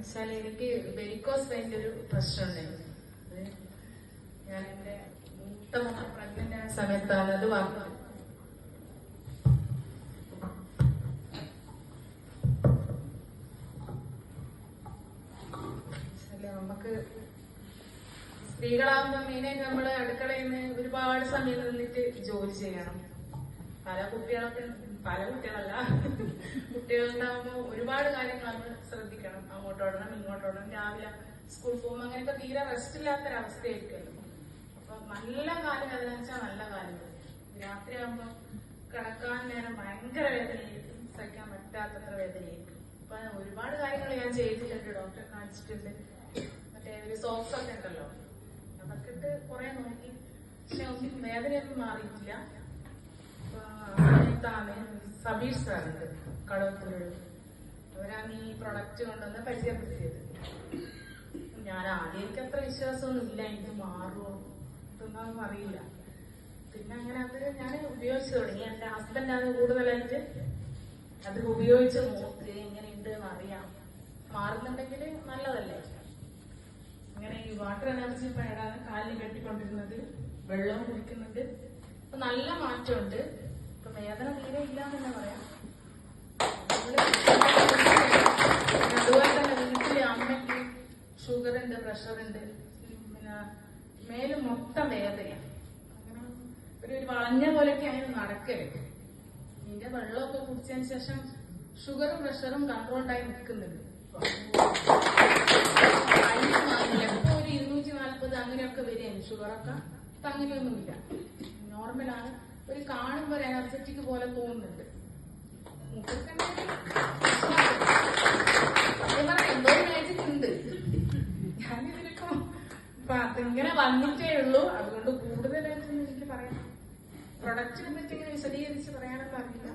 വെച്ചാൽ എനിക്ക് വെരിക്കോസ് വെയിന്റെ ഒരു പ്രശ്നമുണ്ടായിരുന്നു. ഞാൻ എന്റെ മൂത്ത പ്രഗ്നന്റ് സമയത്താണ് അത് വന്നത് നമുക്ക് സ്ത്രീകളാകുമ്പോൾ മെയിനായിട്ട് നമ്മൾ അടുക്കളയിൽ നിന്ന് ഒരുപാട് സമയം നിന്നിട്ട് ജോലി ചെയ്യണം. പല കുട്ടികളൊക്കെ പല കുട്ടികളല്ല. കുട്ടികളുണ്ടാകുമ്പോൾ ഒരുപാട് കാര്യങ്ങൾ നമ്മൾ ശ്രദ്ധിക്കണം. അങ്ങോട്ട് ഓടണം ഇങ്ങോട്ട് ഓടണം. രാവിലെ സ്കൂൾ പോകുമ്പോൾ അങ്ങനെയൊക്കെ തീരെ റെസ്റ്റ് ഇല്ലാത്തൊരവസ്ഥയായിരിക്കുമല്ലോ. അപ്പൊ നല്ല കാലം വേദന വെച്ചാൽ നല്ല കാലം രാത്രി ആകുമ്പോൾ കിടക്കാൻ നേരം ഭയങ്കര വേദനയായിരിക്കും. സഹിക്കാൻ പറ്റാത്തത്ര വേദനയായിരിക്കും. അപ്പൊ ഒരുപാട് കാര്യങ്ങൾ ഞാൻ ചെയ്തിട്ടുണ്ട്. ഡോക്ടറെ കാണിച്ചിട്ടുണ്ട്. മറ്റേ ഒരു സോക്സ് ഒക്കെ ഉണ്ടല്ലോ. അതൊക്കെ ഇട്ട് കുറെ നോക്കി. പക്ഷെ ഒന്നും വേദനയൊന്നും മാറിയിട്ടില്ല. സമയത്താണ് സബീർ സാറുണ്ട് കടവത്തിലുള്ള അവരാണ് ഈ പ്രൊഡക്റ്റ് കൊണ്ടുവന്ന് പരിചയപ്പെടുത്തിയത്. ഞാൻ ആദ്യം എനിക്ക് അത്ര വിശ്വാസമൊന്നും ഇല്ല എനിക്ക് മാറുമോ ഇതൊന്നും അറിയില്ല. പിന്നെ അങ്ങനെ അത് ഞാൻ ഉപയോഗിച്ചു തുടങ്ങി. എന്റെ ഹസ്ബൻഡ് ആണ് കൂടുതലായിട്ട് അത് ഉപയോഗിച്ച് നോക്ക് എങ്ങനെയുണ്ട് എന്ന് അറിയാം. മാറുന്നുണ്ടെങ്കിൽ നല്ലതല്ലേ? അങ്ങനെ ഈ വാട്ടർ എനർജി പാഡാണ് കാലിന് കെട്ടിക്കൊണ്ടിരുന്നത് വെള്ളവും കുടിക്കുന്നുണ്ട്. അപ്പൊ നല്ല മാറ്റമുണ്ട്. ഇല്ല എന്ന് പറയാം? അതുപോലെ തന്നെ വീട്ടിലെ അമ്മയ്ക്ക് ഷുഗർ ഉണ്ട് പ്രഷർ ഉണ്ട് പിന്നെ മേൽ മൊത്തം വേദനയാണ് അങ്ങനെ ഒരു വളഞ്ഞ പോലെയൊക്കെ അങ്ങനെ നടക്കരുത്. ഇതിന്റെ വെള്ളമൊക്കെ കുടിച്ചതിന് ശേഷം ഷുഗറും പ്രഷറും കൺട്രോൾഡായി നിൽക്കുന്നുണ്ട്. ഇപ്പൊ ഒരു ഇരുന്നൂറ്റി നാൽപ്പത് അങ്ങനെയൊക്കെ വരികയാണ്. ഷുഗറൊക്കെ അങ്ങനെയൊന്നുമില്ല നോർമലാണ്. ഒരു കാണുമ്പോൾ ഒരു എനർജറ്റിക് പോലെ തോന്നുന്നുണ്ട്. എന്തോ മാജിക് ഉണ്ട്. ഇപ്പൊ അതിങ്ങനെ വന്നിട്ടേ ഉള്ളൂ. അതുകൊണ്ട് കൂടുതലായിട്ടൊന്നും എനിക്ക് പറയാം പ്രൊഡക്റ്റിനെ പറ്റി ഇങ്ങനെ വിശദീകരിച്ച് പറയാനൊന്നും അറിയില്ല.